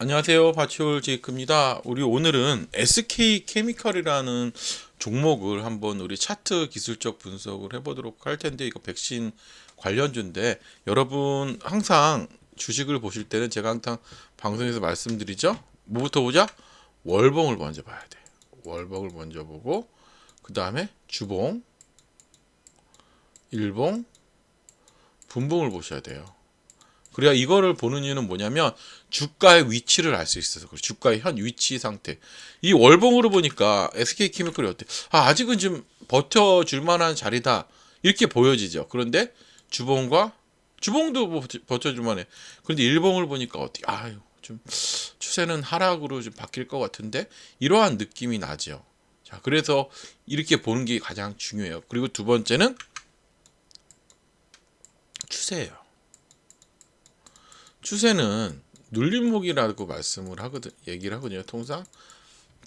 안녕하세요. 바치올 제이크입니다. 우리 오늘은 SK 케미컬이라는 종목을 한번 우리 차트 기술적 분석을 해보도록 할 텐데 이거 백신 관련주인데 여러분 항상 주식을 보실 때는 제가 항상 방송에서 말씀드리죠. 뭐부터 보자? 월봉을 먼저 봐야 돼. 월봉을 먼저 보고 그 다음에 주봉, 일봉, 분봉을 보셔야 돼요. 그래야 이거를 보는 이유는 뭐냐면 주가의 위치를 알 수 있어서 그래. 주가의 현 위치 상태. 이 월봉으로 보니까 SK 케미컬이 어때? 아, 아직은 좀 버텨줄 만한 자리다. 이렇게 보여지죠. 그런데 주봉과 주봉도 뭐 버텨줄 만해. 그런데 일봉을 보니까 어떻게? 아유, 좀 추세는 하락으로 좀 바뀔 것 같은데 이러한 느낌이 나죠. 자, 그래서 이렇게 보는 게 가장 중요해요. 그리고 두 번째는 추세예요. 추세는 눌림목이라고 말씀을 하거든 얘기를 하거든요 통상.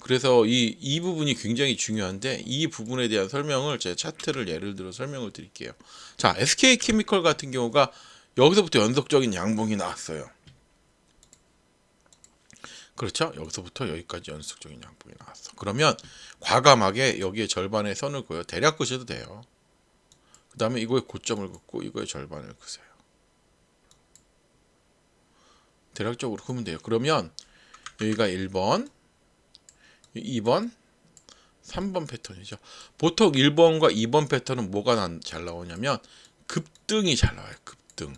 그래서 이, 이 부분이 굉장히 중요한데 이 부분에 대한 설명을 제 차트를 예를 들어 설명을 드릴게요. 자 SK 케미컬 같은 경우가 여기서부터 연속적인 양봉이 나왔어요. 그렇죠? 여기서부터 여기까지 연속적인 양봉이 나왔어. 그러면 과감하게 여기에 절반의 선을 그어요 대략 그셔도 돼요. 그 다음에 이거에 고점을 긋고 이거에 절반을 그세요 대략적으로 그으면 돼요. 그러면 여기가 1번, 2번, 3번 패턴이죠. 보통 1번과 2번 패턴은 뭐가 난, 잘 나오냐면 급등이 잘 나와요. 급등.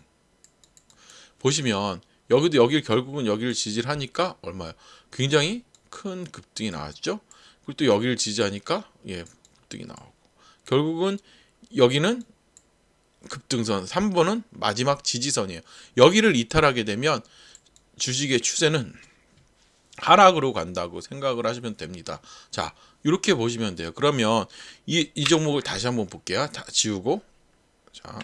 보시면 여기도 여기를 결국은 여기를 지지하니까 얼마요? 굉장히 큰 급등이 나왔죠. 그리고 또 여기를 지지하니까 예, 급등이 나오고 결국은 여기는 급등선 3번은 마지막 지지선이에요. 여기를 이탈하게 되면 주식의 추세는 하락으로 간다고 생각을 하시면 됩니다. 자, 이렇게 보시면 돼요. 그러면 이, 이 종목을 다시 한번 볼게요. 다 지우고. 자,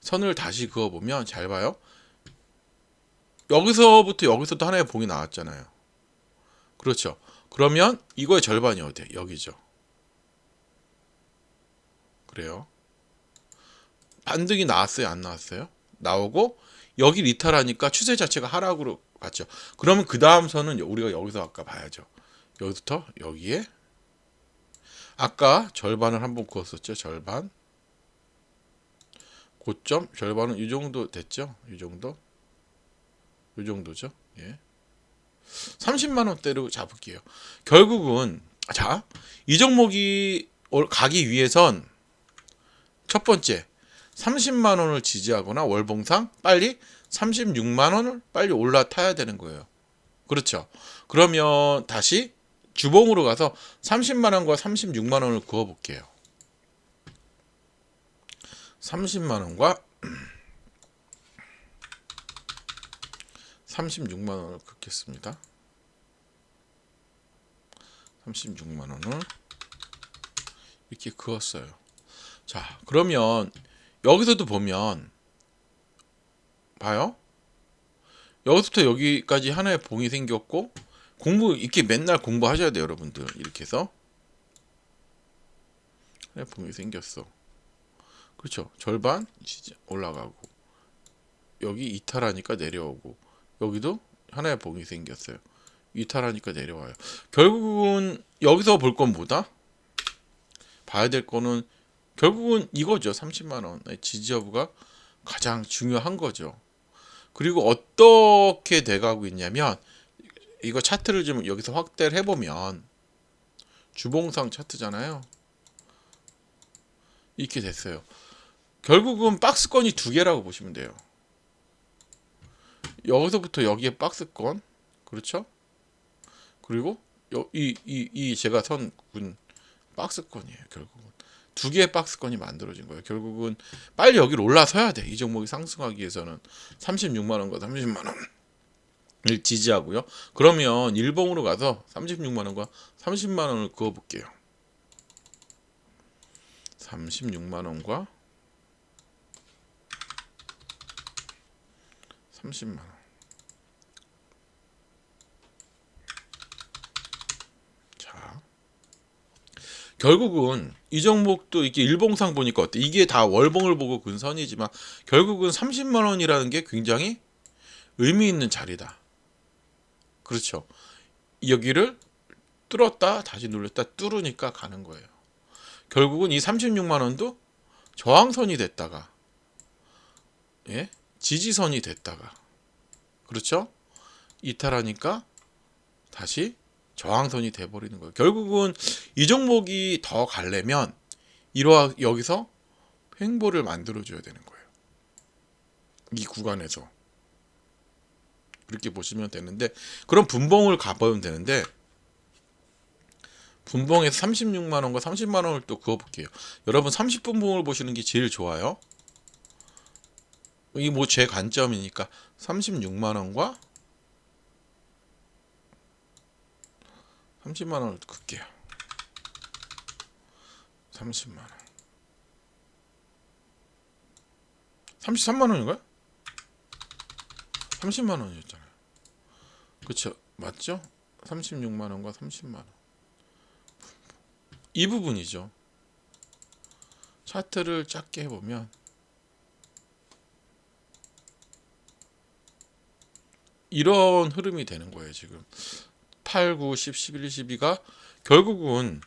선을 다시 그어보면 잘 봐요. 여기서부터 여기서도 하나의 봉이 나왔잖아요. 그렇죠. 그러면 이거의 절반이 어디에? 여기죠. 그래요. 반등이 나왔어요? 안 나왔어요? 나오고 여기 이탈하니까 추세 자체가 하락으로 갔죠. 그러면 그 다음 선은 우리가 여기서 아까 봐야죠. 여기부터 여기에 아까 절반을 한번 그었었죠. 절반 고점 절반은 이 정도 됐죠. 이 정도 이 정도죠. 예. 30만 원대로 잡을게요. 결국은 자, 이 종목이 가기 위해선 첫 번째 30만 원을 지지하거나 월봉상 빨리 36만 원을 빨리 올라타야 되는 거예요. 그렇죠. 그러면 다시 주봉으로 가서 30만 원과 36만 원을 그어 볼게요. 30만 원과 36만 원을 긋겠습니다. 36만 원을 이렇게 그었어요. 자, 그러면 여기서도 보면 봐요. 여기서부터 여기까지 하나의 봉이 생겼고 공부 이렇게 맨날 공부하셔야 돼요, 여러분들. 이렇게 해서 하나의 봉이 생겼어. 그렇죠. 절반 올라가고 여기 이탈하니까 내려오고 여기도 하나의 봉이 생겼어요. 이탈하니까 내려와요. 결국은 여기서 볼 건 뭐다? 봐야 될 거는 결국은 이거죠. 30만 원의 지지 여부가 가장 중요한 거죠. 그리고 어떻게 돼가고 있냐면 이거 차트를 좀 여기서 확대를 해보면 주봉상 차트잖아요. 이렇게 됐어요. 결국은 박스권이 두 개라고 보시면 돼요. 여기서부터 여기에 박스권, 그렇죠? 그리고 이 이 이 제가 선 군 박스권이에요. 결국은 두 개의 박스권이 만들어진 거예요. 결국은 빨리 여기로 올라서야 돼. 이 종목이 상승하기 위해서는 36만 원과 30만 원을 지지하고요. 그러면 일봉으로 가서 36만 원과 30만 원을 그어 볼게요. 36만 원과 30만 원. 결국은 이 종목도 이렇게 일봉상 보니까 어때? 이게 다 월봉을 보고 근선이지만 결국은 30만 원이라는 게 굉장히 의미 있는 자리다. 그렇죠. 여기를 뚫었다 다시 눌렀다 뚫으니까 가는 거예요. 결국은 이 36만 원도 저항선이 됐다가 예? 지지선이 됐다가 그렇죠? 이탈하니까 다시 저항선이 돼 버리는 거예요. 결국은 이 종목이 더 가려면 이러한 여기서 횡보를 만들어 줘야 되는 거예요. 이 구간에서 그렇게 보시면 되는데 그럼 분봉을 가보면 되는데 분봉에서 36만 원과 30만 원을 또 그어 볼게요. 여러분 30분봉을 보시는 게 제일 좋아요. 이 뭐 제 관점이니까 36만 원과 30만 원을 긋게요. 30만 원. 33만 원인가요? 30만 원이었잖아요. 그렇죠. 맞죠? 36만 원과 30만 원. 이 부분이죠. 차트를 작게 해 보면 이런 흐름이 되는 거예요, 지금. 8, 9, 10, 11, 12가 결국은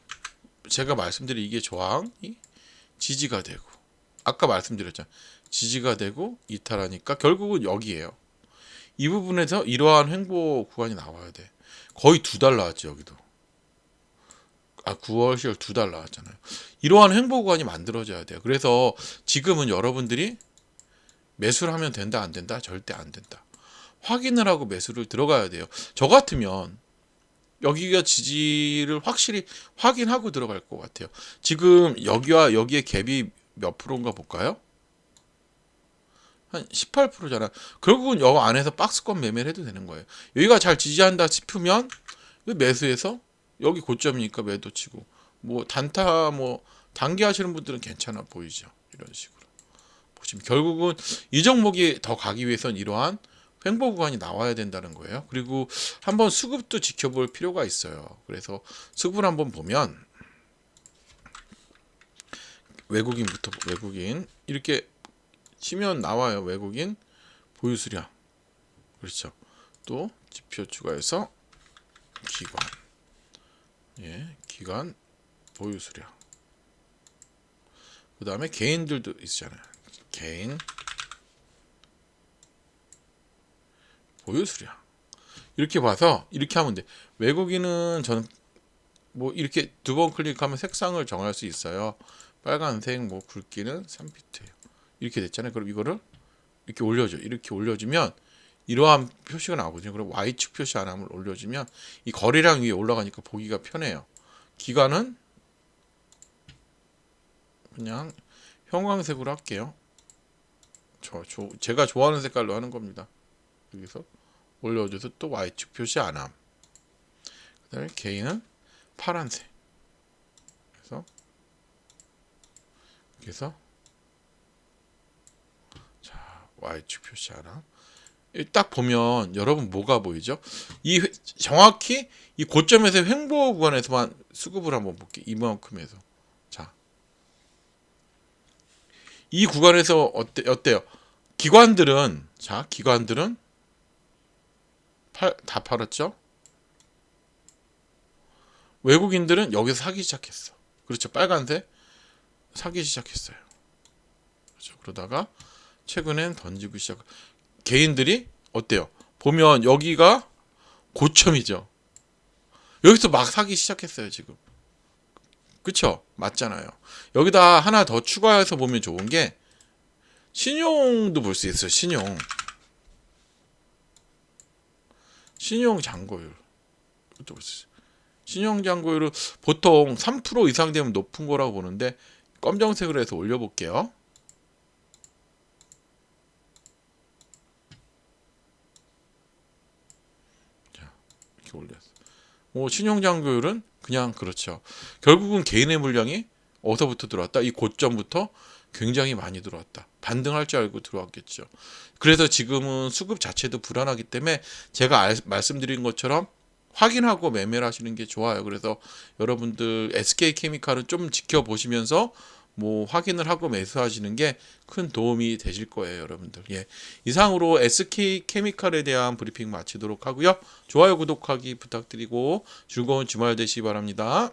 제가 말씀드린 이게 저항이 지지가 되고 아까 말씀드렸잖아요. 지지가 되고 이탈하니까 결국은 여기에요. 이 부분에서 이러한 횡보 구간이 나와야 돼. 거의 두 달 나왔죠, 여기도. 아, 9월, 10월 두 달 나왔잖아요. 이러한 횡보 구간이 만들어져야 돼요. 그래서 지금은 여러분들이 매수를 하면 된다, 안 된다? 절대 안 된다. 확인을 하고 매수를 들어가야 돼요. 저 같으면 여기가 지지를 확실히 확인하고 들어갈 것 같아요. 지금 여기와 여기의 갭이 몇 프로인가 볼까요? 한 18%잖아. 결국은 여 안에서 박스권 매매를 해도 되는 거예요. 여기가 잘 지지한다 싶으면 매수해서 여기 고점이니까 매도 치고 뭐 단타 뭐 단기 하시는 분들은 괜찮아 보이죠. 이런 식으로 보시면 결국은 이 종목이 더 가기 위해선 이러한 횡보 구간이 나와야 된다는 거예요. 그리고 한번 수급도 지켜볼 필요가 있어요. 그래서 수급을 한번 보면 외국인부터 외국인 이렇게 치면 나와요. 외국인 보유 수량. 그렇죠. 또 지표 추가해서 기관. 예, 기관 보유 수량. 그 다음에 개인들도 있잖아요. 개인 보유 수량. 이렇게 봐서 이렇게 하면 돼. 외국인은 저는 뭐 이렇게 두 번 클릭하면 색상을 정할 수 있어요. 빨간색 뭐 굵기는 3피트예요. 이렇게 됐잖아요. 그럼 이거를 이렇게 올려줘. 이렇게 올려주면 이러한 표시가 나오거든요. 그럼 Y축 표시 하나를 올려주면 이 거래량 위에 올라가니까 보기가 편해요. 기간은 그냥 형광색으로 할게요. 저, 저 제가 좋아하는 색깔로 하는 겁니다. 여기서 올려줘서 또 Y축 표시 안 함. 그 다음에 개인은 파란색. 그래서 그래서 자 Y축 표시 안 함. 이딱 보면 여러분 뭐가 보이죠? 이 회- 정확히 이 고점에서 횡보 구간에서만 수급을 한번 볼게요. 이만큼에서 자. 이 구간에서 어때 어때요? 기관들은 자 기관들은 팔, 다 팔았죠? 외국인들은 여기서 사기 시작했어. 그렇죠. 빨간색 사기 시작했어요. 그렇죠. 그러다가 최근엔 던지고 시작. 개인들이 어때요? 보면 여기가 고점이죠. 여기서 막 사기 시작했어요, 지금. 그쵸? 맞잖아요. 여기다 하나 더 추가해서 보면 좋은 게 신용도 볼 수 있어요, 신용. 신용 잔고율. 신용 잔고율은 보통 3% 이상 되면 높은 거라고 보는데 검정색으로 해서 올려 볼게요. 자, 이렇게 올렸어. 뭐 신용 잔고율은 그냥 그렇죠. 결국은 개인의 물량이 어디서부터 들어왔다? 이 고점부터 굉장히 많이 들어왔다. 반등할 줄 알고 들어왔겠죠. 그래서 지금은 수급 자체도 불안하기 때문에 제가 알- 말씀드린 것처럼 확인하고 매매를 하시는 게 좋아요. 그래서 여러분들 SK 케미칼은 좀 지켜보시면서 뭐 확인을 하고 매수하시는 게 큰 도움이 되실 거예요, 여러분들. 예. 이상으로 SK 케미칼에 대한 브리핑 마치도록 하고요. 좋아요, 구독하기 부탁드리고 즐거운 주말 되시기 바랍니다.